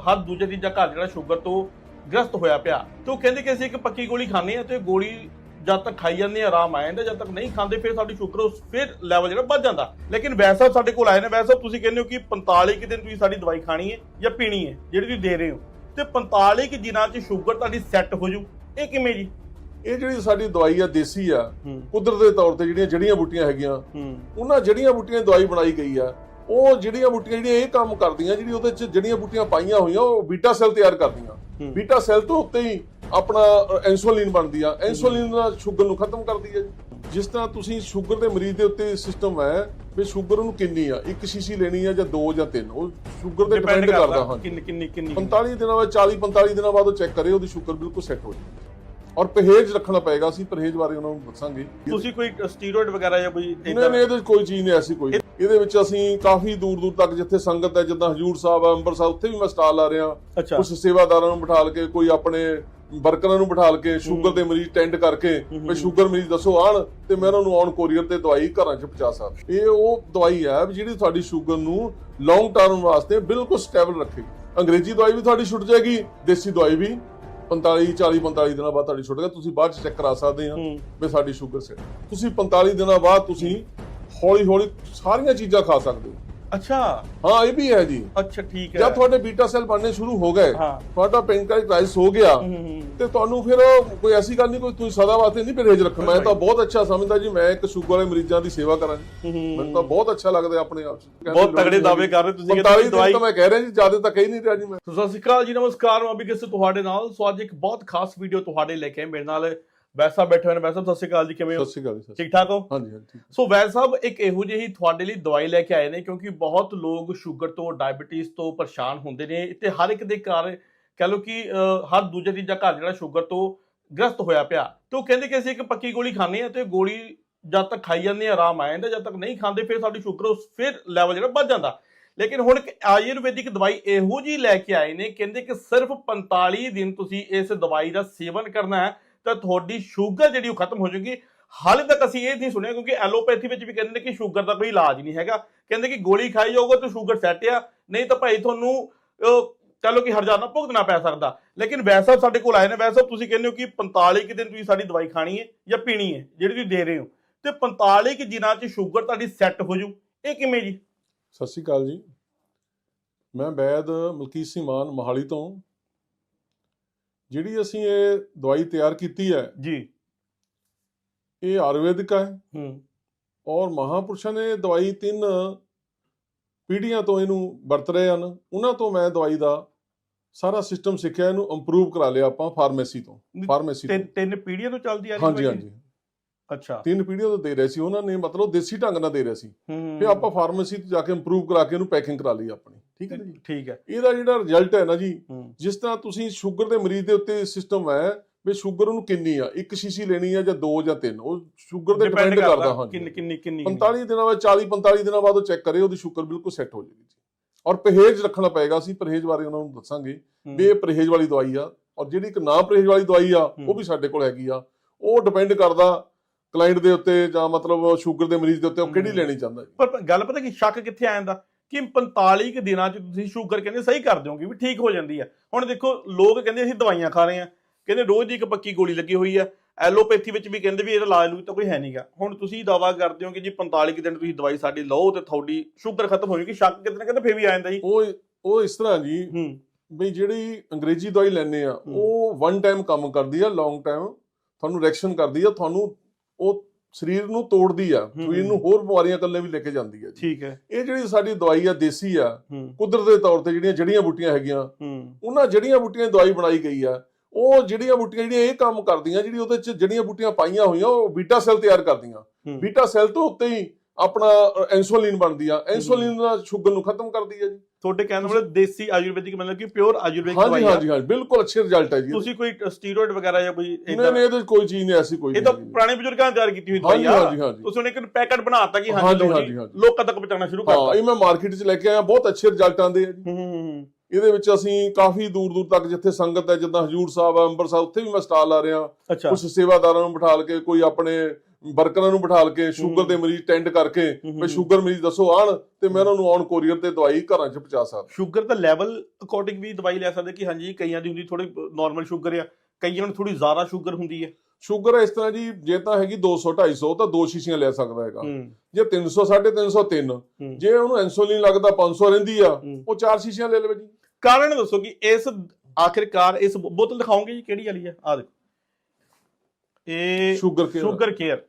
ਹਰ ਦੂਜੇ ਤੀਜਾ ਘਰ ਜਿਹੜਾ ਸ਼ੂਗਰ ਤੋਂ ਗ੍ਰਸਤ ਹੋਇਆ ਪਿਆ ਤੇ ਉਹ ਕਹਿੰਦੇ ਕਿ ਅਸੀਂ ਇੱਕ ਪੱਕੀ ਗੋਲੀ ਖਾਂਦੇ ਆ ਤੇ ਗੋਲੀ ਜਦ ਤੱਕ ਖਾਈ ਜਾਂਦੇ ਆ ਆਰਾਮ ਆ ਜਾਂਦਾ ਜਦ ਤੱਕ ਨਹੀਂ ਖਾਂਦੇ ਫਿਰ ਸਾਡੀ ਸ਼ੂਗਰ ਉਸ ਫਿਰ ਲੈਵਲ ਜਿਹੜਾ ਵੱਧ ਜਾਂਦਾ। ਲੇਕਿਨ ਸਾਹਿਬ ਸਾਡੇ ਕੋਲ ਆਏ ਨੇ ਸਾਹਿਬ ਤੁਸੀਂ ਕਹਿੰਦੇ ਹੋ ਕਿ 45 ਕੁ ਦਿਨ ਤੁਸੀਂ ਸਾਡੀ ਦਵਾਈ ਖਾਣੀ ਹੈ ਜਾਂ ਪੀਣੀ ਹੈ ਜਿਹੜੀ ਤੁਸੀਂ ਦੇ ਰਹੇ ਹੋ। ਤੇ 45 ਕੁ ਦਿਨਾਂ 'ਚ ਸ਼ੂਗਰ ਤੁਹਾਡੀ ਸੈੱਟ ਹੋ ਜੂ। ਇਹ ਕਿਵੇਂ ਜੀ? ਇਹ ਜਿਹੜੀ ਸਾਡੀ ਦਵਾਈ ਆ ਦੇਸੀ ਆ ਕੁਦਰਤ ਦੇ ਤੌਰ ਤੇ ਜਿਹੜੀਆਂ ਜੜੀਆਂ ਬੂਟੀਆਂ ਹੈਗੀਆਂ ਉਹਨਾਂ ਜੜੀਆਂ ਬੂਟੀਆਂ ਦਵਾਈ ਬਣਾਈ ਗਈ ਆ। ਉਹ ਜੜੀਆਂ ਬੂਟੀਆਂ ਜਿਹੜੀਆਂ ਇਹ ਕੰਮ ਕਰਦੀਆਂ ਜਿਹੜੀ ਉਹਦੇ ਚ ਜੜੀਆਂ ਬੂਟੀਆਂ ਪਾਈਆਂ ਹੋਈਆਂ ਉਹ ਬੀਟਾ ਸੈੱਲ ਤਿਆਰ ਕਰਦੀਆਂ। ਬੀਟਾ ਸੈੱਲ ਤੋਂ ਉੱਤੇ ਹੀ ਆਪਣਾ ਇਨਸੂਲਿਨ ਬਣਦੀ ਆ। ਇਨਸੂਲਿਨ ਨਾਲ ਸ਼ੂਗਰ ਨੂੰ ਖਤਮ ਕਰਦੀ ਹੈ ਜਿਸ ਤਰ੍ਹਾਂ ਤੁਸੀਂ ਸ਼ੂਗਰ ਦੇ ਮਰੀਜ਼ ਦੇ ਉੱਤੇ ਸਿਸਟਮ ਹੈ ਵੀ ਸ਼ੂਗਰ ਉਹਨੂੰ ਕਿੰਨੀ ਆ? ਇੱਕ ਸ਼ੀਸ਼ੀ ਲੈਣੀ ਆ ਜਾਂ ਦੋ ਜਾਂ ਤਿੰਨ? ਉਹ ਸ਼ੂਗਰ ਤੇ ਡਿਪੈਂਡ ਕਰਦਾ ਹਾਂ ਕਿੰਨੀ ਕਿੰਨੀ ਕਿੰਨੀ। 45 ਦਿਨਾਂ ਬਾਅਦ 40 45 ਦਿਨਾਂ ਬਾਅਦ ਉਹ ਚੈੱਕ ਕਰੇ ਉਹਦੀ ਸ਼ੂਗਰ ਬਿਲਕੁਲ ਸੈੱਟ ਹੋ ਜਾਏਗੀ ਔਰ ਪਰਹੇਜ਼ ਰੱਖਣਾ ਪਏਗਾ ਅਸੀਂ ਪਰਹੇਜ਼ ਬਾਰੇ ਉਹਨਾਂ ਨੂੰ ਦੱਸਾਂਗੇ। ਤੁਸੀਂ ਕੋਈ ਸਟੀਰੋਇਡ ਵਗੈਰਾ ਜਾਂ ਕੋਈ ਨਹੀਂ ਨਹੀਂ ਇਹਦੇ ਕੋਈ ਚੀਜ਼ ਨਹੀਂ ਐਸੀ ਕੋਈ ਇਹਦੇ ਵਿੱਚ ਅਸੀਂ ਕਾਫੀ ਦੂਰ ਦੂਰ ਤੱਕ ਜਿੱਥੇ ਸੰਗਤ ਹੈ ਜਿੱਦਾਂ ਹਜੂਰ ਸਾਹਿਬ ਹੈ ਅੰਮ੍ਰਿਤਸਰ ਉੱਥੇ ਵੀ ਮੈਂ ਸਟਾਲ ਲਾ ਰਿਹਾ। ਕੁਝ ਸੇਵਾਦਾਰਾਂ ਨੂੰ ਬਿਠਾ ਕੇ ਕੋਈ ਆਪਣੇ ਵਰਕਰਾਂ ਨੂੰ ਬਿਠਾ ਕੇ ਸ਼ੂਗਰ ਦੇ ਮਰੀਜ਼ ਟੈਂਡ ਕਰਕੇ ਵੀ ਸ਼ੂਗਰ ਮਰੀਜ਼ ਦੱਸੋ ਆਣ ਤੇ ਮੈਂ ਉਹਨਾਂ ਨੂੰ ਔਨ ਕੋਰੀਅਰ ਤੇ ਦਵਾਈ ਘਰਾਂ 'ਚ ਪਹੁੰਚਾ ਸਕਦਾ। ਇਹ ਉਹ ਦਵਾਈ ਹੈ ਜਿਹੜੀ ਤੁਹਾਡੀ ਸ਼ੂਗਰ ਨੂੰ ਲੌਂਗ ਟਰਮ ਵਾਸਤੇ ਬਿਲਕੁਲ ਸਟੇਬਲ ਰੱਖੇਗੀ ਅੰਗਰੇਜ਼ੀ ਦਵਾਈ ਵੀ ਤੁਹਾਡੀ ਛੁੱਟ ਜਾਏਗੀ ਦੇਸੀ ਦਵਾਈ ਵੀ 45 40 45 ਦਿਨਾਂ ਬਾਅਦ ਤੁਹਾਡੀ ਛੁੱਟ ਜਾਏਗੀ। ਤੁਸੀਂ ਬਾਅਦ ਚ ਚੈੱਕ ਕਰਾ ਸਕਦੇ ਆ ਵੀ ਸਾਡੀ ਸ਼ੂਗਰ ਸੈੱਟ ਤੁਸੀਂ 45 ਦਿਨਾਂ ਬਾਅਦ ਤੁਸੀਂ ਹੌਲੀ ਹੌਲੀ ਸਾਰੀਆਂ ਚੀਜ਼ਾਂ ਖਾ ਸਕਦੇ ਹੋ। ਅੱਛਾ। ਹਾਂ ਇਹ ਵੀ ਹੈ ਜੀ। ਅੱਛਾ ਠੀਕ ਹੈ। ਜਦ ਤੁਹਾਡੇ ਬੀਟਾ ਸੈੱਲ ਬਣਨੇ ਸ਼ੁਰੂ ਹੋ ਗਏ। ਤੁਹਾਡਾ ਪੈਨਕ੍ਰੀਆਸ ਹੋ ਗਿਆ ਤੇ ਤੁਹਾਨੂੰ ਫਿਰ ਕੋਈ ਐਸੀ ਗੱਲ ਨਹੀਂ ਕੋਈ ਤੁਸੀਂ ਸਦਾ ਵਾਸਤੇ ਨਹੀਂ ਪਰਹੇਜ਼ ਰੱਖਣਾ। ਮੈਂ ਤਾਂ ਬਹੁਤ ਅੱਛਾ ਸਮਝਦਾ ਜੀ ਮੈਂ ਇੱਕ ਸ਼ੂਗਰ ਵਾਲੇ ਮਰੀਜ਼ਾਂ ਦੀ ਸੇਵਾ ਕਰਾਂ। ਮੈਨੂੰ ਤਾਂ ਬਹੁਤ ਅੱਛਾ ਲੱਗਦਾ ਆਪਣੇ ਆਪ ਬਹੁਤ ਤਗੜੇ ਦਾਅਵੇ ਕਰ ਰਹੇ ਤੁਸੀਂ ਕਿ 45 ਤੁਸੀਂ ਦਿਨ ਦਵਾਈ ਤਾਂ ਮੈਂ ਕਹਿ ਰਿਹਾ ਜੀ ਜ਼ਿਆਦਾ ਤਾਂ ਕਹਿ ਨਹੀਂ ਰਿਹਾ ਜੀ ਮੈਂ। ਸਤਿ ਸ਼੍ਰੀ ਅਕਾਲ ਜੀ ਨਮਸਕਾਰ ਮੈਂ ਅਭਿਗਤ ਤੁਹਾਡੇ ਨਾਲ। ਸੋ ਅੱਜ ਇੱਕ ਬਹੁਤ ਖਾਸ ਵੀਡੀਓ ਤੁਹਾਡੇ ਲੈ ਕੇ ਮੇਰੇ ਨਾਲ ਵੈਸਾ ਬੈਠੇ ਹੋਏ ਨੇ। ਵੈਸਾ ਸਤਿ ਸ਼੍ਰੀ ਅਕਾਲ ਜੀ ਕਿਵੇਂ ਹੋ? ਸਤਿ ਸ਼੍ਰੀ ਅਕਾਲ ਜੀ ਸਤਿ ਸ਼੍ਰੀ ਠੀਕ ਠਾਕ ਹੋ? ਅਕਾਲ। ਹਾਂਜੀ ਹਾਂਜੀ। ਠੀਕ ਸੋ ਵੈਦ ਸਾਹਿਬ ਇੱਕ ਇਹੋ ਜਿਹੀ ਤੁਹਾਡੇ ਲਈ ਦਵਾਈ ਲੈ ਕੇ ਆਏ ਨੇ ਕਿਉਂਕਿ ਬਹੁਤ ਲੋਕ ਸ਼ੂਗਰ ਤੋਂ ਡਾਇਬੀਟੀਜ਼ ਤੋਂ ਪਰੇਸ਼ਾਨ ਹੁੰਦੇ ਨੇ। ਤੇ ਹਰ ਇੱਕ ਦੇ ਘਰ ਕਹ ਲਓ ਕਿ ਅਹ, ਹਰ ਦੂਜੇ ਤੀਜਾ ਘਰ ਜਿਹੜਾ ਸ਼ੂਗਰ ਤੋਂ ਗ੍ਰਸਤ ਹੋਇਆ ਪਿਆ। ਤੇ ਉਹ ਕਹਿੰਦੇ ਕਿ ਅਸੀਂ ਇੱਕ ਪੱਕੀ ਗੋਲੀ ਖਾਂਦੇ ਆ ਤੇ ਗੋਲੀ ਜਦ ਤੱਕ ਖਾਈ ਜਾਂਦੇ ਆ ਆਰਾਮ ਆ ਜਾਂਦਾ। ਜਦ ਤੱਕ ਨਹੀਂ ਖਾਂਦੇ ਫਿਰ ਸਾਡੀ ਸ਼ੂਗਰ ਉਸ ਫਿਰ ਲੈਵਲ ਜਿਹੜਾ ਵੱਧ ਜਾਂਦਾ। ਲੇਕਿਨ ਹੁਣ ਇੱਕ ਆਯੁਰਵੈਦਿਕ ਦਵਾਈ ਇਹੋ ਜੀ ਲੈ ਕੇ ਆਏ ਨੇ ਕਹਿੰਦੇ ਕਿ ਸਿਰਫ 45 ਦਿਨ ਤੁਸੀਂ ਇਸ ਦਵਾਈ ਦਾ ਸੇਵਨ ਕਰਨਾ ਹੈ। ਤਾਂ ਤੁਹਾਡੀ ਸ਼ੂਗਰ ਜਿਹੜੀ ਉਹ ਖਤਮ ਹੋ ਜਾਊਗੀ। ਹਾਲੇ ਤੱਕ ਅਸੀਂ ਇਹ ਨਹੀਂ ਸੁਣਿਆ ਕਿਉਂਕਿ ਐਲੋਪੈਥੀ ਵਿੱਚ ਵੀ ਕਹਿੰਦੇ ਨੇ ਕਿ ਸ਼ੂਗਰ ਦਾ ਕੋਈ ਇਲਾਜ ਨਹੀਂ ਹੈਗਾ। ਕਹਿੰਦੇ ਕਿ ਗੋਲੀ ਖਾਈ ਜਾਓਗੇ ਤਾਂ ਸ਼ੂਗਰ ਸੈੱਟ ਆ ਨਹੀਂ ਤਾਂ ਭਾਈ ਤੁਹਾਨੂੰ ਅਹ, ਕਹਿ ਕਿ ਹਰਜਾਨਾ ਭੁਗਤਣਾ ਪੈ ਸਕਦਾ। ਲੇਕਿਨ ਵੈਸਾ ਸਾਡੇ ਕੋਲ ਆਏ ਨੇ। ਵੈਸਾ ਤੁਸੀਂ ਕਹਿੰਦੇ ਹੋ ਕਿ 45 ਕੁ ਦਿਨ ਤੁਸੀਂ ਸਾਡੀ ਦਵਾਈ ਖਾਣੀ ਹੈ ਜਾਂ ਪੀਣੀ ਹੈ ਜਿਹੜੀ ਤੁਸੀਂ ਦੇ ਰਹੇ ਹੋ। ਤੇ 45 ਕੁ ਦਿਨਾਂ 'ਚ ਸ਼ੂਗਰ ਤੁਹਾਡੀ ਸੈੱਟ ਹੋ ਜੂ ਇਹ ਕਿਵੇਂ ਜੀ? ਸਤਿ ਸ਼੍ਰੀ ਅਕਾਲ ਜੀ। ਮੈਂ ਵੈਦ ਮਲਕੀਤ ਸਿੰਘ ਮਾਨ ਮੋਹਾਲੀ ਤੋਂ। ਜਿਹੜੀ ਅਸੀਂ ਇਹ ਦਵਾਈ ਤਿਆਰ ਕੀਤੀ ਹੈ ਜੀ। ਇਹ ਆਯੁਰਵੈਦਿਕ ਹੈ। ਹੂੰ। ਔਰ ਮਹਾਪੁਰਸ਼ਾਂ ਨੇ ਦਵਾਈ ਤਿੰਨ ਪੀੜ੍ਹੀਆਂ ਤੋਂ ਇਹਨੂੰ ਵਰਤ ਰਹੇ ਹਨ। ਉਹਨਾਂ ਤੋਂ ਮੈਂ ਦਵਾਈ ਦਾ ਸਾਰਾ ਸਿਸਟਮ ਸਿੱਖਿਆ ਇਹਨੂੰ ਇੰਪਰੂਵ ਕਰਾ ਲਿਆ ਆਪਾਂ ਫਾਰਮੇਸੀ ਤੋਂ ਫਾਰਮੇਸੀ ਤੋਂ ਤਿੰਨ ਤਿੰਨ ਪੀੜ੍ਹੀਆਂ ਤੋਂ ਚੱਲਦੀ ਆ ਰਹੀ ਹਾਂਜੀ? ਹਾਂਜੀ। ਅੱਛਾ। ਤਿੰਨ ਪੀੜ੍ਹੀਆਂ ਤੋਂ ਦੇ ਰਹੇ ਸੀ। ਉਹਨਾਂ ਨੇ ਮਤਲਬ ਦੇਸੀ ਢੰਗ ਨਾਲ ਦੇ ਰਹੇ ਸੀ। ਫਿਰ ਆਪਾਂ ਫਾਰਮੇਸੀ ਤੋਂ ਜਾ ਕੇ ਇੰਪਰੂਵ ਕਰਾ ਕੇ ਇਹਨੂੰ ਪੈਕਿੰਗ ਕਰਾ ਲਈ ਆਪਣੀ। ਠੀਕ ਹੈ ਜੀ? ਠੀਕ ਹੈ। ਇਹਦਾ ਜਿਹੜਾ ਰਿਜ਼ਲਟ ਹੈ ਨਾ ਜੀ ਜਿਸ ਤਰ੍ਹਾਂ ਤੁਸੀਂ ਸ਼ੂਗਰ ਦੇ ਮਰੀਜ਼ ਦੇ ਉੱਤੇ ਸਿਸਟਮ ਹੈ ਵੀ ਸ਼ੂਗਰ ਉਹਨੂੰ ਕਿੰਨੀ ਆ? ਇੱਕ ਸ਼ੀਸ਼ੀ ਲੈਣੀ ਆ ਜਾਂ ਦੋ ਜਾਂ ਤਿੰਨ? ਉਹ ਸ਼ੂਗਰ ਤੇ ਡਿਪੈਂਡ ਕਰਦਾ ਹਾਂ ਕਿੰਨੀ ਕਿੰਨੀ ਕਿੰਨੀ। 45 ਦਿਨਾਂ ਬਾਅਦ 40 45 ਦਿਨਾਂ ਬਾਅਦ ਉਹ ਚੈੱਕ ਕਰੇ ਉਹਦੀ ਸ਼ੂਗਰ ਬਿਲਕੁਲ ਸੈੱਟ ਹੋ ਜਾਏਗੀ ਔਰ ਪਰਹੇਜ਼ ਰੱਖਣਾ ਪਏਗਾ ਅਸੀਂ ਪਰਹੇਜ਼ ਬਾਰੇ ਉਹਨਾਂ ਨੂੰ ਦੱਸਾਂਗੇ। ਵੀ ਇਹ ਪਰਹੇਜ਼ ਵਾਲੀ ਦਵਾਈ ਆ ਔਰ ਜਿਹੜੀ ਇੱਕ ਨਾ ਪਰਹੇਜ਼ ਵਾਲੀ ਦਵਾਈ ਆ। ਉਹ ਵੀ ਸਾਡੇ ਕੋਲ ਹੈਗੀ ਆ। ਉਹ ਡਿਪੈਂਡ ਕਰਦਾ ਕਲਾਇੰਟ ਦੇ ਉੱਤੇ ਜਾਂ ਮਤਲਬ ਸ਼ੂਗਰ ਦੇ ਮਰੀਜ਼ ਦੇ ਉੱਤੇ ਉਹ ਕਿਹੜੀ। ਲੈਣੀ ਚਾਹੁੰਦਾ ਪਰ ਗੱਲ ਪਤਾ ਕੀ ਸ਼ੱਕ ਕਿੱਥੇ ਆ ਜਾਂਦਾ? ਕਿ 45 ਕੁ ਦਿਨਾਂ ਚ ਤੁਸੀਂ ਸ਼ੂਗਰ ਕਹਿੰਦੇ ਸਹੀ ਕਰ ਦਿਓਗੇ ਵੀ ਠੀਕ ਹੋ ਜਾਂਦੀ ਆ। ਹੁਣ ਦੇਖੋ ਲੋਕ ਕਹਿੰਦੇ ਅਸੀਂ ਦਵਾਈਆਂ ਖਾ ਰਹੇ ਆ। ਕਹਿੰਦੇ ਰੋਜ਼ ਦੀ ਇੱਕ ਪੱਕੀ ਗੋਲੀ ਲੱਗੀ ਹੋਈ ਆ। ਐਲੋਪੈਥੀ ਵਿੱਚ ਵੀ ਕਹਿੰਦੇ ਵੀ ਇਹਦਾ ਇਲਾਜ ਲੂਜ ਤਾਂ ਕੋਈ ਹੈ ਨਹੀਂਗਾ ਹੁਣ ਤੁਸੀਂ ਦਾਵਾ ਕਰਦੇ ਹੋ ਕਿ ਜੀ 45 ਕੁ ਦਿਨ ਤੁਸੀਂ ਦਵਾਈ ਸਾਡੀ ਲਓ ਤੇ ਤੁਹਾਡੀ ਸ਼ੂਗਰ ਖਤਮ ਹੋ ਜਾਊਗੀ ਸ਼ੱਕ ਕਿਤੇ ਨਾ ਕਿਤੇ ਫੇਰ ਵੀ ਆ ਜਾਂਦਾ ਜੀ। ਉਹ ਉਹ ਇਸ ਤਰ੍ਹਾਂ ਜੀ ਹੂੰ। ਵੀ ਜਿਹੜੀ ਅੰਗਰੇਜ਼ੀ ਦਵਾਈ ਲੈਣੇ ਆ। ਉਹ ਵਨ ਟਾਈਮ ਕੰਮ ਕਰਦੀ ਆ ਲੌਂਗ ਟਾਈਮ ਤੁਹਾਨੂੰ ਰਿਐਕਸ਼ਨ ਕਰਦੀ ਆ ਤੁਹਾਨੂੰ ਉਹ ਸਰੀਰ ਨੂੰ ਤੋੜਦੀ ਆ। ਸਰੀਰ ਨੂੰ ਹੋਰ ਬਿਮਾਰੀਆਂ ਕੱਲੇ ਵੀ ਲੈ ਕੇ ਜਾਂਦੀ ਆ ਠੀਕ ਹੈ। ਇਹ ਜਿਹੜੀ ਸਾਡੀ ਦਵਾਈ ਆ ਦੇਸੀ ਆ ਕੁਦਰਤ ਦੇ ਤੌਰ ਤੇ ਜਿਹੜੀਆਂ ਜੜੀਆਂ ਬੂਟੀਆਂ ਹੈਗੀਆਂ ਉਹਨਾਂ ਜੜੀਆਂ ਬੂਟੀਆਂ ਦੀ ਦਵਾਈ ਬਣਾਈ ਗਈ ਆ। ਉਹ ਜੜੀਆਂ ਬੂਟੀਆਂ ਜਿਹੜੀਆਂ ਇਹ ਕੰਮ ਕਰਦੀਆਂ ਜਿਹੜੀ ਉਹਦੇ ਚ ਜੜੀਆਂ ਬੂਟੀਆਂ ਪਾਈਆਂ ਹੋਈਆਂ ਉਹ ਬੀਟਾ ਸੈੱਲ ਤਿਆਰ ਕਰਦੀਆਂ। ਬੀਟਾ ਸੈੱਲ ਤੋਂ ਉੱਤੇ ਹੀ ਆਪਣਾ ਇਨਸੂਲਿਨ ਬਣਦੀ ਆ। ਇਨਸੂਲਿਨ ਨਾਲ ਸ਼ੂਗਰ ਨੂੰ ਖਤਮ ਕਰਦੀ ਆ ਜੀ। ਤੁਹਾਡੇ ਕਹਿਣ ਮਤਲਬ ਦੇਸੀ ਆਯੁਰਵੈਦਿਕ ਮਤਲਬ ਕਿ ਪਿਓਰ ਆਯੁਰਵੈਦਿਕ ਹਾਂਜੀ ਦਵਾਈ ਆ। ਹਾਂਜੀ ਹਾਂਜੀ ਬਿਲਕੁਲ ਅੱਛੇ ਰਿਜ਼ਲਟ ਹੈ ਜੀ ਤੁਸੀਂ ਕੋਈ ਸਟੀਰੋਇਡ ਵਗੈਰਾ ਜਾਂ ਕੋਈ ਨਹੀਂ ਨਹੀਂ ਇਹਦੇ ਕੋਈ ਚੀਜ਼ ਨਹੀਂ ਐਸੀ ਕੋਈ ਇਹ ਤਾਂ ਪੁਰਾਣੇ ਬਜ਼ੁਰਗਾਂ ਨੇ ਤਿਆਰ ਕੀਤੀ ਹੋਈ ਦਵਾਈ ਹਾਂਜੀ ਆ। ਹਾਂਜੀ ਹਾਂਜੀ ਤੁਸੀਂ ਉਹਨੇ ਇੱਕ ਪੈਕਟ ਬਣਾਤਾ ਕਿ ਹਾਂਜੀ, ਹਾਂਜੀ ਹਾਂਜੀ, ਹਾਂਜੀ। ਲੋਕਾਂ ਤੱਕ ਪਹੁੰਚਾਉਣਾ ਸ਼ੁਰੂ ਹਾਂ ਕਰਤਾ ਇਹ ਮੈਂ ਮਾਰਕੀਟ 'ਚ ਲੈ ਕੇ ਆਇਆ ਬਹੁਤ ਅੱਛੇ ਰਿਜ਼ਲਟ ਆਉਂਦੇ ਆ ਜੀ। ਹੂੰ ਹੂੰ ਹੂੰ। ਇਹਦੇ ਵਿੱਚ ਅਸੀਂ ਕਾਫੀ ਦੂਰ ਦੂਰ ਤੱਕ ਜਿੱਥੇ ਸੰਗਤ ਹੈ ਜਿੱਦਾਂ ਹਜੂਰ ਸਾਹਿਬ ਹੈ ਅੰਮ੍ਰਿਤਸਰ ਉੱਥੇ ਵੀ ਮੈਂ ਸਟਾਲ ਲਾ ਰਿਹਾ। ਕੁਝ ਸੇਵਾਦਾਰਾਂ ਨੂੰ ਬਿਠਾ ਕੇ ਕੋਈ ਆਪਣੇ ਵਰਕਰਾਂ ਨੂੰ ਬਿਠਾਲ ਕੇ ਸ਼ੂਗਰ ਦੇ ਮਰੀਜ਼ ਟੈਂਡ ਕਰਕੇ। ਵੀ ਸ਼ੂਗਰ ਮਰੀਜ਼ ਦੱਸੋ ਆਣ ਤੇ ਮੈਂ ਉਹਨਾਂ ਨੂੰ ਔਨ ਕੋਰੀਅਰ ਤੇ ਦਵਾਈ ਘਰਾਂ 'ਚ ਪਹੁੰਚਾ ਸਕਦਾ। ਸ਼ੂਗਰ ਦਾ ਲੈਵਲ ਅਕੋਰਡਿੰਗ ਵੀ ਦਵਾਈ ਲੈ ਸਕਦੇ ਕਿ ਹਾਂਜੀ ਕਈਆਂ ਦੀ ਹੁੰਦੀ ਥੋੜੀ ਨਾਰਮਲ ਸ਼ੂਗਰ ਆ ਕਈਆਂ ਨੂੰ ਥੋੜੀ ਜ਼ਿਆਦਾ ਸ਼ੂਗਰ ਹੁੰਦੀ ਹੈ ਸ਼ੂਗਰ ਇਸ ਤਰ੍ਹਾਂ ਜੀ ਜੇ ਤਾਂ ਹੈਗੀ 200 250 ਤਾਂ ਦੋ ਸ਼ੀਸ਼ੀਆਂ ਲੈ ਸਕਦਾ ਹੈਗਾ। ਜੇ 300 350 ਤਿੰਨ ਹੂੰ। ਜੇ ਉਹਨੂੰ ਇਨਸੂਲਿਨ ਲੱਗਦਾ 500 ਰਹਿੰਦੀ ਆ। ਉਹ ਚਾਰ ਸ਼ੀਸ਼ੀਆਂ ਲੈ ਲਵੇ ਜੀ। ਕਾਰਨ ਦੱਸੋ ਕਿ ਇਸ ਆਖਿਰਕਾਰ ਇਸ ਬੋਤਲ ਦਿਖਾਓਗੇ ਜੀ ਕਿਹੜੀ ਵਾਲੀ ਹੈ ਆ ਦੇਖੋ। ਇਹ ਸ਼ੂਗਰ ਕੇ ਸ਼ੂਗਰ ਕੇਅਰ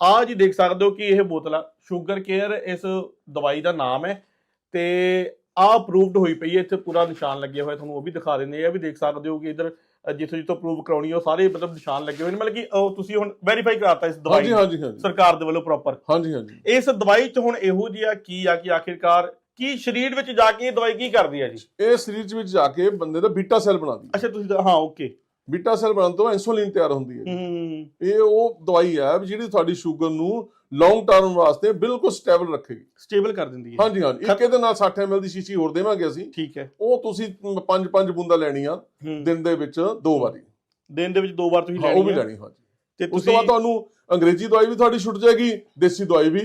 ਆ ਜੀ ਦੇਖ ਸਕਦੇ ਹੋ ਕਿ ਇਹ ਬੋਤਲ ਸ਼ੂਗਰ ਕੇਅਰ ਇਸ ਦਵਾਈ ਦਾ ਨਾਮ ਹੈ ਤੇ ਆ ਅਪਰੂਵਡ ਹੋਈ ਪਈ ਹੈ। ਇੱਥੇ ਪੂਰਾ ਨਿਸ਼ਾਨ ਲੱਗੇ ਹੋਏ ਤੁਹਾਨੂੰ ਉਹ ਵੀ ਦਿਖਾ ਦਿੰਦੇ ਆ ਵੀ ਦੇਖ ਸਕਦੇ ਹੋ ਕਿ ਇਧਰ ਜਿੱਥੋਂ ਜਿੱਥੋਂ ਅਪਰੂਵ ਕਰਾਉਣੀ ਹੈ ਉਹ ਸਾਰੇ ਮਤਲਬ ਨਿਸ਼ਾਨ ਲੱਗੇ ਹੋਏ ਨੇ। ਮਤਲਬ ਕਿ ਉਹ ਤੁਸੀਂ ਹੁਣ ਵੈਰੀਫਾਈ ਕਰਾਤਾ ਇਸ ਦਵਾਈ ਹਾਂਜੀ ਹਾਂਜੀ ਹਾਂਜੀ। ਸਰਕਾਰ ਦੇ ਵੱਲੋਂ ਪ੍ਰੋਪਰ ਹਾਂਜੀ ਹਾਂਜੀ। ਇਸ ਦਵਾਈ 'ਚ ਹੁਣ ਇਹੋ ਜਿਹਾ ਕੀ ਆ ਕਿ ਆਖਿਰਕਾਰ ਕੀ ਸਰੀਰ ਵਿੱਚ ਜਾ ਕੇ ਇਹ ਦਵਾਈ ਕੀ ਕਰਦੀ ਹੈ ਜੀ? ਇਹ ਸਰੀਰ ਵਿੱਚ ਜਾ ਕੇ ਬੰਦੇ ਦਾ ਬੀਟਾ ਸੈੱਲ ਬਣਾਉਂਦੀ ਹੈ ਅੱਛਾ ਤੁਸੀਂ ਹਾਂ ਓਕੇ ਬੀਟਾ ਸੈੱਲ ਬਣਨ ਤੋਂ ਇਨਸੂਲਿਨ ਤਿਆਰ ਹੁੰਦੀ ਹੈ ਇਹ ਉਹ ਦਵਾਈ ਹੈ ਜਿਹੜੀ ਤੁਹਾਡੀ ਸ਼ੂਗਰ ਨੂੰ ਲੌਂਗ ਟਰਮ ਵਾਸਤੇ ਬਿਲਕੁਲ ਸਟੇਬਲ ਰੱਖੇਗੀ। ਸਟੇਬਲ ਕਰ ਦਿੰਦੀ ਹੈ। ਹਾਂਜੀ ਹਾਂਜੀ। ਇੱਕ ਇਹਦੇ ਨਾਲ 60 ml ਦੀ ਸ਼ੀਸ਼ੀ ਹੋਰ ਦੇਵਾਂਗੇ ਅਸੀਂ। ਠੀਕ ਹੈ। ਉਹ ਤੁਸੀਂ ਪੰਜ ਪੰਜ ਬੂੰਦਾਂ ਲੈਣੀਆਂ। ਦਿਨ ਦੇ ਵਿੱਚ ਦੋ ਵਾਰੀ। ਦਿਨ ਦੇ ਵਿੱਚ ਦੋ ਵਾਰ ਤੁਸੀਂ ਹਾਂ ਉਹ ਵੀ ਲੈਣੀ ਲੈਣੀ ਹਾਂਜੀ। ਤੇ ਉਸ ਤੋਂ ਬਾਅਦ ਤੁਹਾਨੂੰ ਅੰਗਰੇਜ਼ੀ ਦਵਾਈ ਵੀ ਤੁਹਾਡੀ ਛੁੱਟ ਜਾਏਗੀ ਦੇਸੀ ਦਵਾਈ ਵੀ।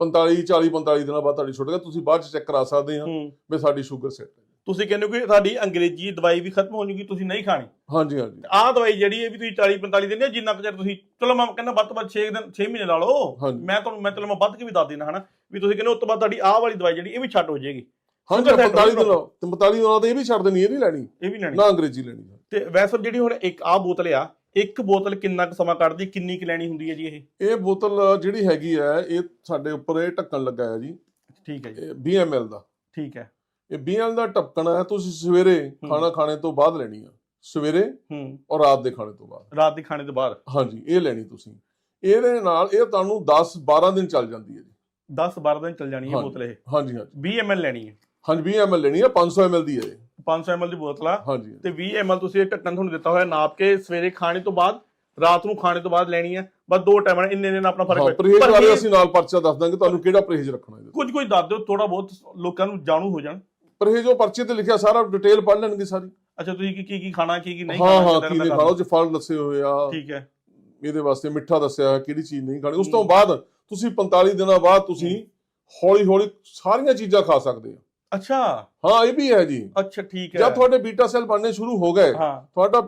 45 40 45 ਦਿਨਾਂ ਬਾਅਦ ਤੁਹਾਡੀ ਛੁੱਟ ਜਾਏਗੀ। ਤੁਸੀਂ ਬਾਅਦ ਚ ਚੈੱਕ ਕਰਾ ਸਕਦੇ ਆ ਹੂੰ। ਵੀ ਸਾਡੀ ਸ਼ੂਗਰ ਸੈੱਟ ਹੈ। ਤੁਸੀਂ ਕਹਿੰਦੇ ਹੋ ਕਿ ਤੁਹਾਡੀ ਅੰਗਰੇਜ਼ੀ ਦਵਾਈ ਵੀ ਖਤਮ ਹੋ ਜੂਗੀ ਤੁਸੀਂ ਨਹੀਂ ਖਾਣੀ। ਹਾਂਜੀ ਹਾਂਜੀ। ਆਹ ਦਵਾਈ ਜਿਹੜੀ ਹੈ ਵੀ ਤੁਸੀਂ 40 45 ਦਿਨ ਜਾਂ ਜਿੰਨਾ ਕੁ ਚਿਰ ਤੁਸੀਂ ਚਲੋ ਮੈਂ ਕਹਿੰਦਾ ਵੱਧ ਤੋਂ ਵੱਧ 6 ਦਿਨ 6 ਮਹੀਨੇ ਲਾ ਲਓ। ਮੈਂ ਤੁਹਾਨੂੰ ਮੈਂ ਚਲੋ ਮੈਂ ਵੱਧ ਕੇ ਵੀ ਦੱਸ ਦੇਣਾ ਹਨਾ ਵੀ ਤੁਸੀਂ ਕਹਿੰਦੇ ਉਸ ਤੋਂ ਬਾਅਦ ਤੁਹਾਡੀ ਆਹ ਵਾਲੀ ਦਵਾਈ ਜਿਹੜੀ ਇਹ ਵੀ ਛੱਡ ਹੋ ਜਾਏਗੀ। ਹਾਂਜੀ Sugar set 45 ਹੋਣੀ ਦਿਨਾਂ ਤੇ 45 ਦਿਨਾਂ ਇਹ ਵੀ ਛੱਡ ਦੇਣੀ ਇਹ ਨਹੀਂ ਲੈਣੀ। ਇਹ ਵੀ ਲੈਣੀ। ਨਾ ਅੰਗਰੇਜ਼ੀ ਲੈਣੀ। ਤੇ ਵੈਸੇ ਜਿਹੜੀ ਹੁਣ ਇੱਕ ਆਹ ਬੋਤਲ ਆ ਇੱਕ ਬੋਤਲ ਕਿੰਨਾ ਕੁ ਸਮਾਂ ਕੱਢਦੀ ਕਿੰਨੀ ਕੁ ਲੈਣੀ ਹੁੰਦੀ ਹੈ ਜੀ ਇਹ? ਇਹ ਬੋਤਲ ਜਿਹੜੀ ਹੈਗੀ ਹੈ ਇਹ ਸਾਡੇ ਉੱਪਰ ਇਹ ਢੱਕਣ ਲੱਗਾ ਹੈ ਜੀ। ਠੀਕ ਹੈ ਜੀ। ਇਹ 20 ml ਦਾ। ਠੀਕ ਹੈ। ਇਹ 20 ml ਦਾ ਢੱਕਣ ਹੈ ਤੁਸੀਂ ਸਵੇਰੇ ਖਾਣਾ ਖਾਣੇ ਤੋਂ ਬਾਅਦ ਲੈਣੀ ਆ। ਸਵੇਰੇ ਹੂੰ। ਔਰ ਰਾਤ ਦੇ ਖਾਣੇ ਤੋਂ ਬਾਅਦ। ਰਾਤ ਦੇ ਖਾਣੇ ਤੋਂ ਬਾਅਦ? ਹਾਂਜੀ ਇਹ ਲੈਣੀ ਤੁਸੀਂ। ਇਹਦੇ ਨਾਲ ਇਹ ਤੁਹਾਨੂੰ 10 12 ਦਿਨ ਚੱਲ ਜਾਂਦੀ ਹੈ ਜੀ। 10 12 ਦਿਨ ਚੱਲ ਜਾਣੀ ਹੈ। ਬੋਤਲ ਇਹ? ਹਾਂਜੀ ਹਾਂਜੀ। 20 ml ਲੈਣੀ ਹੈ। ਹਾਂਜੀ 20 ml ਲੈਣੀ ਹੈ 500 ml ਦੀ ਹੈ ਇਹ। 500 ml ਦੀ ਬੋਤਲ ਆ। ਹਾਂਜੀ ਤੇ 20 ml ਤੁਸੀਂ ਇਹ ਢੱਕਣ ਤੁਹਾਨੂੰ ਦਿੱਤਾ ਹੋਇਆ ਨਾਪ ਕੇ ਸਵੇਰੇ ਖਾਣੇ ਤੋਂ ਬਾਅਦ ਰਾਤ ਨੂੰ ਖਾਣੇ ਤੋਂ ਬਾਅਦ ਲੈਣੀ ਹੈ। ਬਸ ਦੋ ਟਾਈਮਾਂ ਇੰਨੇ ਦਿਨ ਆਪਣਾ ਫ਼ਰਕ ਪਰਹੇਜ਼ ਪਰ ਬਾਰੇ ਅਸੀਂ ਨਾਲ ਪਰਚਾ ਦੱਸ ਦਾਂਗੇ ਤੁਹਾਨੂੰ ਕਿਹੜਾ ਪਰਹੇਜ਼ ਰੱਖਣਾ ਹੈ ਕੁਝ ਕੁਝ ਦੱਸ ਦਿਓ ਥੋੜਾ ਬਹੁਤ ਲੋਕਾਂ ਨੂੰ ਜਾਣੂ ਹੋ ਜਾਣ। ਪਰਹੇਜ਼ ਉਹ ਪਰਚੇ ਤੇ ਲਿਖਿਆ ਸਾਰਾ ਡਿਟੇਲ ਪੜ੍ਹ ਲੈਣਗੇ ਸਾਰੀ। ਅੱਛਾ ਤੁਸੀਂ ਕੀ ਕੀ ਕੀ ਖਾਣਾ ਕੀ ਕੀ ਨਹੀਂ ਹਾਂ ਖਾਣਾ ਹਾਂ ਕੀ ਨਹੀਂ ਖਾਣਾ? ਉਹ ਚ ਫਲ ਦੱਸੇ ਹੋਏ ਆ। ਠੀਕ ਹੈ। ਇਹਦੇ ਵਾਸਤੇ ਮਿੱਠਾ ਦੱਸਿਆ ਕਿਹੜੀ ਚੀਜ਼ ਨਹੀਂ ਖਾਣੀ। ਉਸ ਤੋਂ ਬਾਅਦ ਤੁਸੀਂ 45 ਦਿਨਾਂ ਬਾਅਦ ਤੁਸੀਂ ਹੌਲੀ ਹੌਲੀ ਸਾਰੀਆਂ ਚੀਜ਼ਾਂ ਖਾ ਸਕਦੇ ਆ ਅੱਛਾ। ਹਾਂ ਇਹ ਵੀ ਹੈ ਜੀ। ਅੱਛਾ ਠੀਕ ਹੈ। ਜਦ ਤੁਹਾਡੇ ਬੀਟਾ ਸੈੱਲ ਬਣਨੇ ਸ਼ੁਰੂ ਹੋ ਗਏ ਹਾਂ। ਤੁਹਾਡਾ